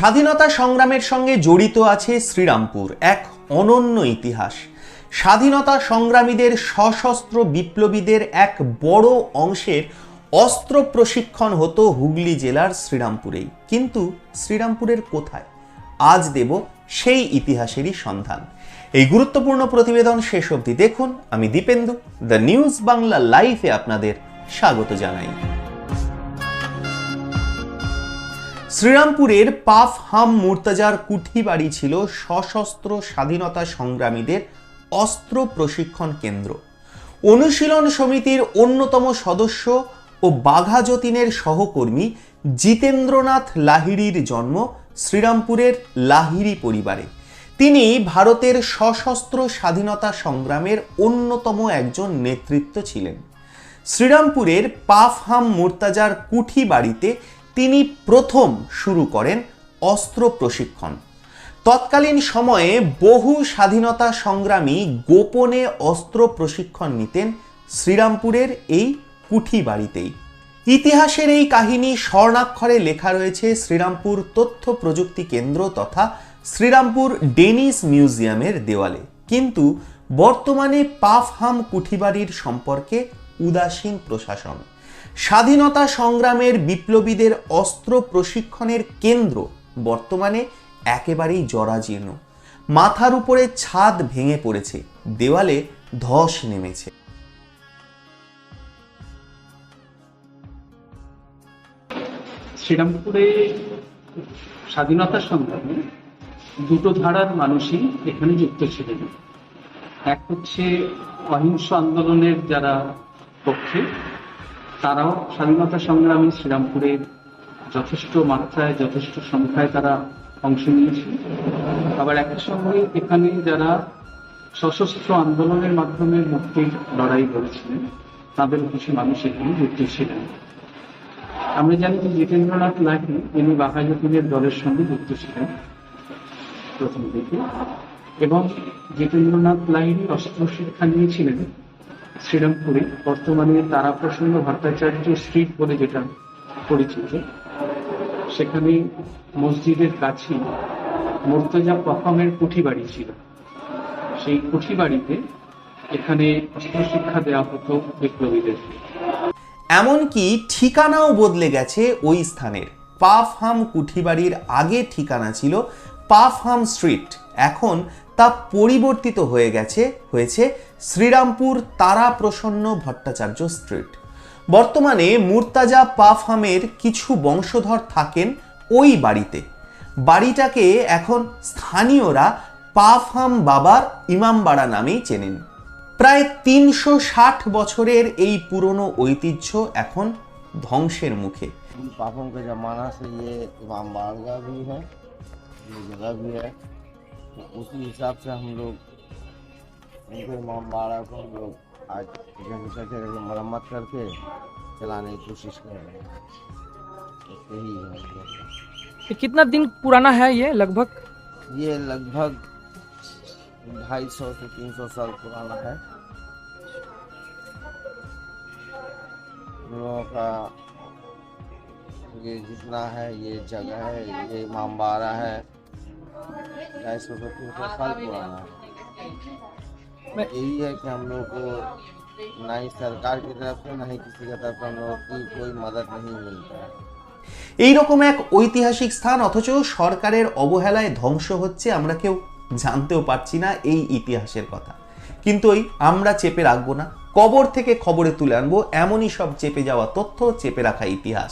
স্বাধীনতা সংগ্রামের সঙ্গে জড়িত আছে শ্রীরামপুর, এক অনন্য ইতিহাস। স্বাধীনতা সংগ্রামীদের সশস্ত্র বিপ্লবীদের এক বড় অংশের অস্ত্র প্রশিক্ষণ হতো হুগলি জেলার শ্রীরামপুরেই। কিন্তু শ্রীরামপুরের কোথায়? আজ দেব সেই ইতিহাসেরই সন্ধান। এই গুরুত্বপূর্ণ প্রতিবেদন শেষ অবধি দেখুন। আমি দীপেন্দু, দ্য নিউজ বাংলা লাইভে আপনাদের স্বাগত জানাই। শ্রীরামপুরের পাফ হাম মুর্তাজার কুঠি বাড়ি ছিল সশস্ত্র স্বাধীনতা সংগ্রামীদের অস্ত্র প্রশিক্ষণ কেন্দ্র। অনুশীলন সমিতির অন্যতম সদস্য ও বাঘা যতীনের সহকর্মী জিতেন্দ্রনাথ লাহিড়ির জন্ম শ্রীরামপুরের লাহিড়ি পরিবারে। তিনি ভারতের সশস্ত্র স্বাধীনতা সংগ্রামের অন্যতম একজন নেতৃত্ব ছিলেন। শ্রীরামপুরের পাফহাম মুর্তাজার কুঠি বাড়িতে তিনি প্রথম শুরু করেন অস্ত্র প্রশিক্ষণ। তৎকালীন সময়ে বহু স্বাধীনতা সংগ্রামী গোপনে অস্ত্র প্রশিক্ষণ নিতেন শ্রীরামপুরের এই কুঠি বাড়িতেই ইতিহাসের এই কাহিনী স্বর্ণাক্ষরে লেখা রয়েছে শ্রীরামপুর তথ্য প্রযুক্তি কেন্দ্র তথা শ্রীরামপুর ডেনিস মিউজিয়ামের দেওয়ালে। কিন্তু বর্তমানে পাফহাম কুঠিবাড়ির সম্পর্কে উদাসীন প্রশাসন স্বাধীনতা সংগ্রামের বিপ্লবীদের অস্ত্র প্রশিক্ষণের কেন্দ্র বর্তমানে একেবারেই জরাজীর্ণ। মাথার উপরে ছাদ ভেঙে পড়েছে, দেওয়ালে ধস নেমেছে। শ্রীরামপুরে স্বাধীনতা সংগ্রামে দুটো ধারার মানুষই এখানে যুক্ত ছিলেন। এক হচ্ছে অহিংস আন্দোলনের যারা পক্ষে তারাও স্বাধীনতা সংগ্রামে শ্রীরামপুরে যথেষ্ট মাত্রায়, যথেষ্ট সংখ্যায় তারা অংশ নিয়েছে। আবার একই সঙ্গে এখানে যারা সশস্ত্র আন্দোলনের মাধ্যমে মুক্তির লড়াই করেছিলেন, তাদের কিছু মানুষ এখানে যুক্ত ছিলেন। আমরা জানি যে জিতেন্দ্রনাথ লাহি তিনি বাঘাযতীনের দলের সঙ্গে যুক্ত ছিলেন প্রথম দিকে। এবং জিতেন্দ্রনাথ লাহিড়ী অস্ত্র শিক্ষা নিয়েছিলেন শ্রীরামপুরে বর্তমানে তারাপ্রসন্ন ভট্টাচার্য স্ট্রিট বলে যেটা পরিচিত। সেখানে মসজিদের কাছে মোর্তজা পফামের কুঠি বাড়ি ছিল। সেই কুঠি বাড়িতে এখানে অস্ত্র শিক্ষা দেওয়া হতো বিপ্লবীদের। এমনকি ঠিকানাও বদলে গেছে ওই স্থানের। পাফহাম কুঠিবাড়ির আগে ঠিকানা ছিল পাফহাম স্ট্রিট এখন তা পরিবর্তিত হয়ে গেছে হয়েছে শ্রীরামপুর তারা প্রসন্ন ভট্টাচার্য স্ট্রিট বর্তমানে মুর্তাজা পাফহামের কিছু বংশধর থাকেন ওই বাড়িতে বাড়িটাকে এখন স্থানীয়রা পাফহাম বাবার ইমামবাড়া নামেই চেনেন প্রায় তিনশো ষাট বছরের এই পুরনো ঐতিহ্য এখন ধ্বংসের মুখে पापों के ज़माना से ये इमाम बारगाह भी है ये जगह भी है तो उसी हिसाब से हम लोग उनको इमाम बारगाह को हम लोग आज मरम्मत करके चलाने की कोशिश कर रहे हैं। तो यही है। ये कितना दिन पुराना है ये लगभग? ये लगभग ढाई सौ से तीन सौ साल पुराना है। लोगों का ये जितना है ये जगह है ये इमामबाड़ा है। ढाई सौ से तीन सौ साल पुराना है मैं- यही है कि हम लोग को ना ही सरकार की तरफ से ना ही किसी की तरफ से हम लोग की कोई मदद नहीं मिलता है এই রকম এক ঐতিহাসিক স্থান অথচ সরকারের অবহেলায় ধ্বংস হচ্ছে আমরা কেউ জানতেও পারছি না এই ইতিহাসের কথা কিন্তু ওই আমরা চেপে রাখবো না কবর থেকে খবরে তুলে আনবো এমনই সব চেপে যাওয়া তথ্য চেপে রাখা ইতিহাস